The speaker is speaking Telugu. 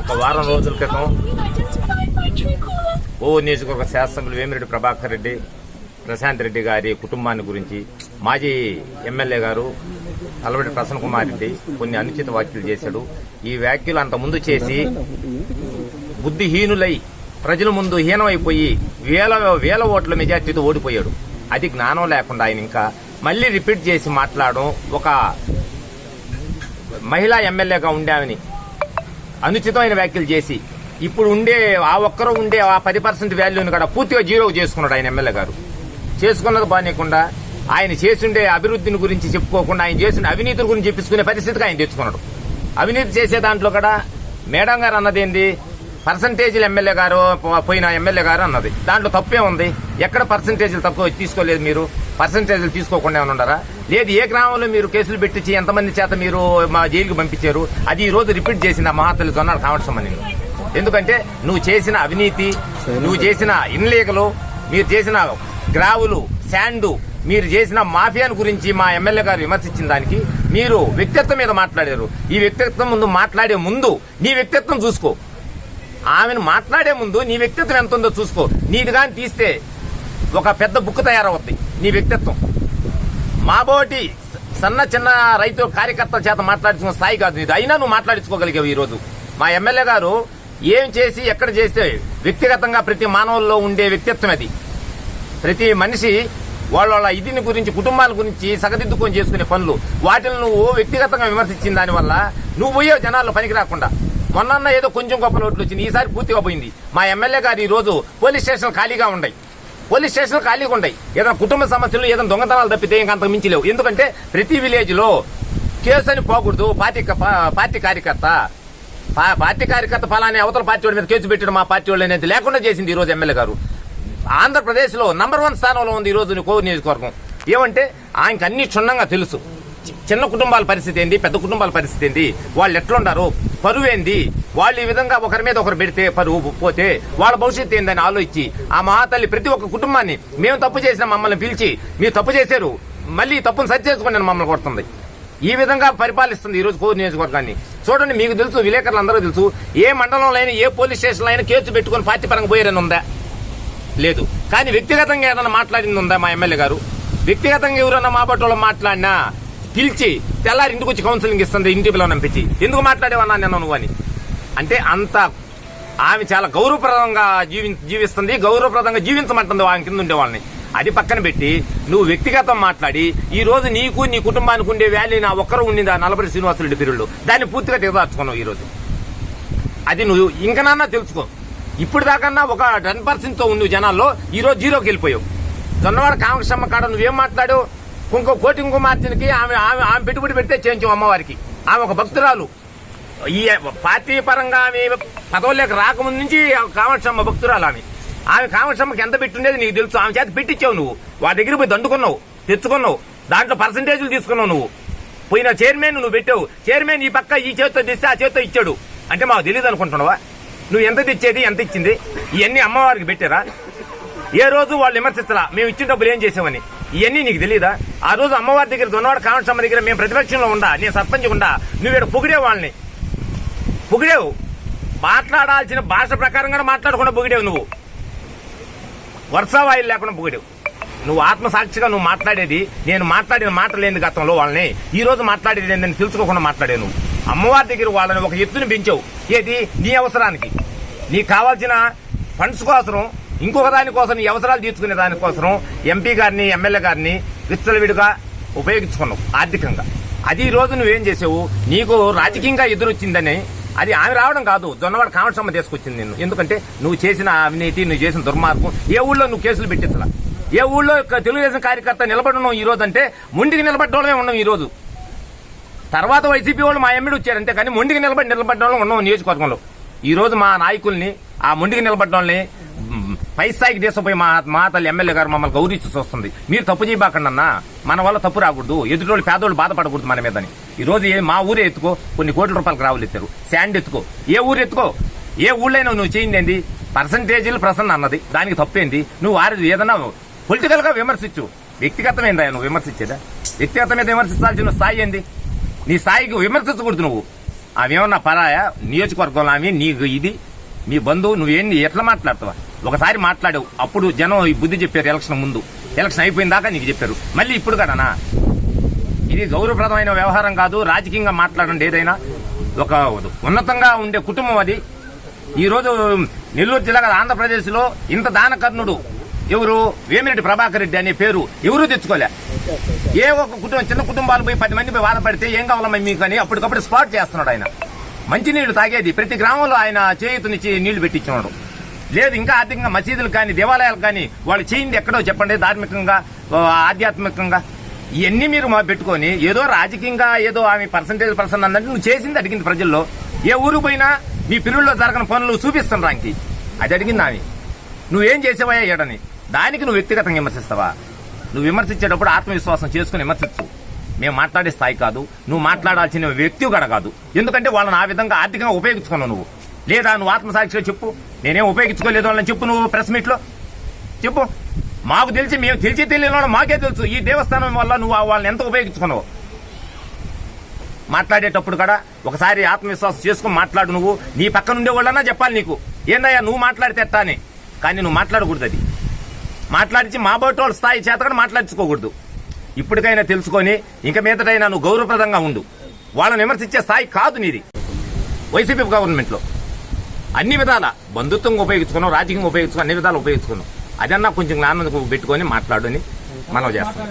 ఒక వారం రోజుల క్రితం ఓ నియోజకవర్గ శాసనసభ్యులు వేమిరెడ్డి ప్రభాకర్ రెడ్డి ప్రశాంత్ రెడ్డి గారి కుటుంబాన్ని గురించి మాజీ ఎమ్మెల్యే గారు అలవటి ప్రసన్న కుమార్ రెడ్డి కొన్ని అనుచిత వ్యాఖ్యలు చేశాడు. ఈ వ్యాఖ్యలు అంత ముందు చేసి బుద్ధిహీనులై ప్రజల ముందు హీనమైపోయి వేల వేల ఓట్ల మెజార్టీతో ఓడిపోయాడు. అది జ్ఞానం లేకుండా ఆయన ఇంకా మళ్ళీ రిపీట్ చేసి మాట్లాడడం ఒక మహిళా ఎమ్మెల్యేగా ఉండామని అనుచితమైన వ్యాఖ్యలు చేసి ఇప్పుడు ఉండే ఆ ఒక్కరు ఉండే ఆ పది పర్సెంట్ వాల్యూని కూడా పూర్తిగా జీరో చేసుకున్నాడు ఆయన ఎమ్మెల్యే గారు. చేసుకున్నది బానేకుండా ఆయన చేసిండే అభివృద్ధిని గురించి చెప్పుకోకుండా ఆయన చేసిన అవినీతి గురించి చెప్పుకునే పరిస్థితికి ఆయన తెచ్చుకున్నాడు. అవినీతి చేసే దాంట్లో కూడా మేడం గారు అన్నదేంది పర్సంటేజీలు ఎమ్మెల్యే గారు పో- పోయిన ఎమ్మెల్యే గారు అన్నది. దాంట్లో తప్పే ఉంది ఎక్కడ పర్సంటేజీలు తక్కువ తీసుకోలేదు మీరు? పర్సంటేజీలు తీసుకోకుండా ఏమైనా లేదు ఏ గ్రామంలో మీరు కేసులు పెట్టించి ఎంతమంది చేత మీరు మా జైలుకి పంపించారు? అది ఈ రోజు రిపీట్ చేసింది ఆ మహాతల్లి జొన్నాడు కావడం సంబంధించి ఎందుకంటే నువ్వు చేసిన అవినీతి నువ్వు చేసిన ఇన్లేఖలు మీరు చేసిన గ్రావులు శాండు మీరు చేసిన మాఫియాను గురించి మా ఎమ్మెల్యే గారు విమర్శించిన దానికి మీరు వ్యక్తిత్వం మీద మాట్లాడారు. ఈ వ్యక్తిత్వం ముందు మాట్లాడే ముందు నీ వ్యక్తిత్వం చూసుకో. ఆమెను మాట్లాడే ముందు నీ వ్యక్తిత్వం ఎంత ఉందో చూసుకో. నీది కానీ తీస్తే ఒక పెద్ద బుక్ తయారవుద్ది. నీ వ్యక్తిత్వం. మాబోటి సన్న చిన్న రైతు కార్యకర్తల చేత మాట్లాడించుకున్న స్థాయి కాదు నీది అయినా నువ్వు మాట్లాడించుకోగలిగావు ఈ రోజు మా ఎమ్మెల్యే గారు ఏం చేసి ఎక్కడ చేస్తే వ్యక్తిగతంగా ప్రతి మానవుల్లో ఉండే వ్యక్తిత్వం అది. ప్రతి మనిషి వాళ్ళ వాళ్ళ ఇదిని గురించి కుటుంబాల గురించి సగదిద్దుకొని చేసుకునే పనులు. వాటిని నువ్వు వ్యక్తిగతంగా విమర్శించిన దానివల్ల నువ్వు పోయే జనాల్లో పనికి రాకుండా మొన్న ఏదో కొంచెం గొప్ప లోట్లు వచ్చింది ఈసారి పూర్తిగా పోయింది. మా ఎమ్మెల్యే గారు ఈ రోజు పోలీస్ స్టేషన్ ఖాళీగా ఉన్నాయి పోలీస్ స్టేషన్లు ఖాళీగా ఉన్నాయి ఏదైనా కుటుంబ సమస్యలు ఏదైనా దొంగతనాలు తప్పితే ఇంకా అంతకు మించి లేవు. ఎందుకంటే ప్రతి విలేజ్లో కేసు అని పోకూడదు పార్టీ పార్టీ కార్యకర్త పా- పార్టీ కార్యకర్త ఫలాని అవతల పార్టీ వాళ్ళ మీద కేసు పెట్టడం మా పార్టీ వాళ్ళు అనేది లేకుండా చేసింది ఈ రోజు ఎమ్మెల్యే గారు. ఆంధ్రప్రదేశ్లో నంబర్ వన్ స్థానంలో ఉంది ఈరోజు రోజు కోవూరు నియోజకవర్గం. ఏమంటే ఆయనకు అన్ని క్షుణ్ణంగా తెలుసు. చిన్న కుటుంబాల పరిస్థితి ఏంది? పెద్ద కుటుంబాల పరిస్థితి ఏంది? వాళ్ళు ఎట్లుండారు? పరువు ఏంది? వాళ్ళు ఈ విధంగా ఒకరి మీద ఒకరు పెడితే పరువు పోతే వాళ్ళ భవిష్యత్తు ఏందని ఆలోచించి ఆ మహాతల్లి ప్రతి ఒక్క కుటుంబాన్ని మేము తప్పు చేసిన మమ్మల్ని పిలిచి మీరు తప్పు చేశారు మళ్ళీ తప్పును సరి చేసుకుని మమ్మల్ని కొడుతుంది. ఈ విధంగా పరిపాలిస్తుంది ఈ రోజు కోవూరు నియోజకవర్గాన్ని. చూడండి మీకు తెలుసు విలేకరులు అందరూ తెలుసు ఏ మండలంలో అయినా ఏ పోలీస్ స్టేషన్లో అయినా కేసు పెట్టుకుని పార్టీ పరంగా పోయారని ఉందా? లేదు. కానీ వ్యక్తిగతంగా ఏదైనా మాట్లాడింది ఉందా మా ఎమ్మెల్యే గారు? వ్యక్తిగతంగా ఎవరైనా మా బట్టలో మాట్లాడినా పిలిచి తెల్లారి ఇంటికి వచ్చి కౌన్సిలింగ్ ఇస్తుంది ఇంటి పిల్లలు పంపించి. ఎందుకు మాట్లాడేవన్నా నిన్న నువ్వు అని. అంటే అంత ఆమె చాలా గౌరవప్రదంగా జీవి జీవిస్తుంది గౌరవప్రదంగా జీవించమంటుంది ఆమె కింద ఉండే వాళ్ళని అది పక్కన పెట్టి నువ్వు వ్యక్తిగతం మాట్లాడి ఈ రోజు నీకు నీ కుటుంబానికి ఉండే వ్యాల్యూ నా ఒక్కరు ఉండింది? ఆ నలభై శ్రీనివాసులు పీరియడ్లో దాన్ని పూర్తిగా దిగదార్చుకున్నావు ఈ రోజు. అది నువ్వు ఇంకనన్నా తెలుసుకో. ఇప్పుడు దాకన్నా ఒక టెన్ పర్సెంట్తో ఉండు జనాల్లో ఈ రోజు జీరోకి వెళ్ళిపోయావు. జొన్నవాడ కామకృష్ణమ్మ కాడ నువ్వేం మాట్లాడావు? ఇంకో కోటి కుంకుమార్చనకి ఆమె ఆమె ఆమె పెట్టుబడి పెడితే చేయించావు అమ్మవారికి. ఆమె ఒక భక్తురాలు. ఈ పార్టీ పరంగా ఆమె పదవులకు రాకముందు నుంచి కామక్షమ్మ భక్తురాలు ఆమె. ఆమె కామక్షమ్మకి ఎంత పెట్టుండేది నీకు తెలుసు? ఆమె చేత పెట్టించావు నువ్వు. వాడి దగ్గర పోయి దండుకున్నావు తెచ్చుకున్నావు దాంట్లో పర్సంటేజ్లు తీసుకున్నావు నువ్వు. పోయిన చైర్మన్ నువ్వు పెట్టావు. చైర్మన్ ఈ పక్క ఈ చేతితో తెస్తే ఆ చేతితో ఇచ్చాడు. అంటే మాకు తెలియదు అనుకుంటున్నావా? నువ్వు ఎంత తెచ్చేది ఎంత ఇచ్చింది? ఇవన్నీ అమ్మవారికి పెట్టారా? ఏ రోజు వాళ్ళు విమర్శించరా మేము ఇచ్చిన డబ్బులు ఏం చేసామని? ఇవన్నీ నీకు తెలియదా ఆ రోజు అమ్మవారి దగ్గర దొన్నవాడ కామక్షమ్మ దగ్గర మేము ప్రతిపక్షంలో ఉండా నేను సర్పంచ్ ఉండా నువ్వు పొగిడేవు వాళ్ళని. పొగిడేవు. మాట్లాడాల్సిన భాష ప్రకారంగా కూడా మాట్లాడకుండా పొగిడేవు నువ్వు. వర్షావాయిలు లేకుండా పొగిడేవు. నువ్వు ఆత్మసాక్షిగా నువ్వు మాట్లాడేది నేను మాట్లాడిన మాటలేంది గతంలో వాళ్ళని. ఈ రోజు మాట్లాడేది నేను తెలుసుకోకుండా మాట్లాడాను నువ్వు. అమ్మవారి దగ్గర వాళ్ళని ఒక ఎత్తుని పెంచావు. ఏది? నీ అవసరానికి. నీకు కావాల్సిన ఫండ్స్ కోసం ఇంకొక దానికోసం ఈ అవసరాలు తీర్చుకునే దానికోసం ఎంపీ గారిని ఎమ్మెల్యే గారిని విచ్చలవిడిగా ఉపయోగించుకున్నావు ఆర్థికంగా. అది ఈ రోజు నువ్వేం చేసావు? నీకు రాజకీయంగా ఎదురొచ్చిందని అది ఆమె రావడం కాదు జొన్నవాడ కామక్షమ్మ తీసుకొచ్చింది నిన్ను. ఎందుకంటే నువ్వు చేసిన అవినీతి నువ్వు చేసిన దుర్మార్గం ఏ ఊళ్ళో నువ్వు కేసులు పెట్టించలా? ఏ ఊళ్ళో తెలుగుదేశం కార్యకర్త నిలబడడం ఈ రోజు అంటే ముండికి నిలబడ్డోళ్ళమే ఉన్నాం ఈ రోజు. తర్వాత వైసీపీ వాళ్ళు మా ఎమ్మెడి వచ్చారంటే కానీ ముండికి నిలబడి నిలబడ్డ ఉన్నాం నియోజకవర్గంలో. ఈ రోజు మా నాయకుల్ని ఆ ముండికి నిలబడ్డ వాళ్ళని పై స్థాయికి తీసుకుపోయి మా మా తల్లి ఎమ్మెల్యే గారు మమ్మల్ని గౌరవించి వస్తుంది మీరు తప్పు చేయబాకండి అన్న. మన వల్ల తప్పు రాకూడదు. ఎదుటోళ్ళు పేదోళ్ళు బాధపడకూడదు మన మీదని. ఈ రోజు మా ఊరే ఎత్తుకో కొన్ని కోట్ల రూపాయలకు రావులు ఎత్తారు. శాండ్ ఎత్తుకో. ఏ ఊరు ఎత్తుకో? ఏ ఊళ్ళైనా నువ్వు చేయింది ఏంది? పర్సంటేజీలు ప్రసన్న అన్నది. దానికి తప్పేంది? నువ్వు వారి ఏదన్నా పొలిటికల్గా విమర్శించు వ్యక్తిగతమైందా నువ్వు విమర్శించేదా? వ్యక్తిగత మీద విమర్శించాల్సిన స్థాయి ఏంది? నీ స్థాయికి విమర్శించకూడదు నువ్వు. ఆమె ఏమన్నా పరాయా? నియోజకవర్గంలో ఆమె నీకు ఇది మీ బంధువు నువ్వేంది ఎట్లా మాట్లాడతావా? ఒకసారి మాట్లాడావు అప్పుడు జనం ఈ బుద్ధి చెప్పారు ఎలక్షన్ ముందు. ఎలక్షన్ అయిపోయిన దాకా నీకు చెప్పారు. మళ్ళీ ఇప్పుడు కదనా ఇది గౌరవప్రదమైన వ్యవహారం కాదు రాజకీయంగా మాట్లాడండి ఏదైనా. ఒక ఉన్నతంగా ఉండే కుటుంబం అది. ఈరోజు నెల్లూరు జిల్లా ఆంధ్రప్రదేశ్లో ఇంత దానకర్ణుడు ఎవరు? వేమిరెడ్డి ప్రభాకర్ రెడ్డి అనే పేరు ఎవరూ తెచ్చుకోలే. ఏ ఒక కుటుంబం చిన్న కుటుంబాలు పోయి పది మంది పోయి బాధపడితే ఏం కావాలమ్మా మీకు అని అప్పటికప్పుడు స్పాట్ చేస్తున్నాడు ఆయన. మంచినీళ్ళు తాగేది. ప్రతి గ్రామంలో ఆయన చేయుతునిచ్చి నీళ్ళు పెట్టించున్నాడు లేదు ఇంకా ఆర్థికంగా మసీదులు కానీ దేవాలయాలు కానీ వాళ్ళు చేయింది ఎక్కడో చెప్పండి ధార్మికంగా ఆధ్యాత్మికంగా. ఇవన్నీ మీరు మా పెట్టుకొని ఏదో రాజకీయంగా ఏదో ఆమె పర్సంటేజ్ పర్సన్ అన్నట్టు నువ్వు చేసింది అడిగింది ప్రజల్లో. ఏ ఊరు పోయినా నీ పిల్లల్లో జరగని పనులు చూపిస్తాను రాంకి. అది అడిగింది ఆమె. నువ్వేం చేసేవయ్యా ఏడని? దానికి నువ్వు వ్యక్తిగతంగా విమర్శిస్తావా? నువ్వు విమర్శించేటప్పుడు ఆత్మవిశ్వాసం చేసుకుని విమర్శించు. మేము మాట్లాడే స్థాయి కాదు. నువ్వు మాట్లాడాల్సిన వ్యక్తి కూడా కాదు. ఎందుకంటే వాళ్ళని ఆ విధంగా ఆర్థికంగా ఉపయోగించుకున్నావు నువ్వు. లేదా నువ్వు ఆత్మసాక్షిగా చెప్పు. నేనేం ఉపయోగించుకోలేదు వాళ్ళని చెప్పు నువ్వు ప్రెస్ మీట్లో. చెప్పు. మాకు తెలిసి మేము తెలిసి తెలియని వాళ్ళు మాకే తెలుసు. ఈ దేవస్థానం వల్ల నువ్వు వాళ్ళని ఎంత ఉపయోగించుకున్నావు? మాట్లాడేటప్పుడు కూడా ఒకసారి ఆత్మవిశ్వాసం చేసుకుని మాట్లాడు నువ్వు. నీ పక్కన ఉండే వాళ్ళన్నా చెప్పాలి నీకు. ఏందయ్యా నువ్వు మాట్లాడితే ఎట్టా అని. కానీ నువ్వు మాట్లాడకూడదు అది. మాట్లాడించి మా బోటి వాళ్ళ స్థాయి చేత కూడా మాట్లాడించుకోకూడదు. ఇప్పటికైనా తెలుసుకొని ఇంక మీదటైనా నువ్వు గౌరవప్రదంగా ఉండు. వాళ్ళని విమర్శించే స్థాయి కాదు నీది. వైసీపీ గవర్నమెంట్లో అన్ని విధాల. బంధుత్వంగా ఉపయోగించుకున్నాం రాజకీయం ఉపయోగించుకున్నాం అన్ని విధాలు ఉపయోగించుకున్నాం. అదన్నా కొంచెం జ్ఞానం పెట్టుకొని మాట్లాడని మనం చేస్తాం.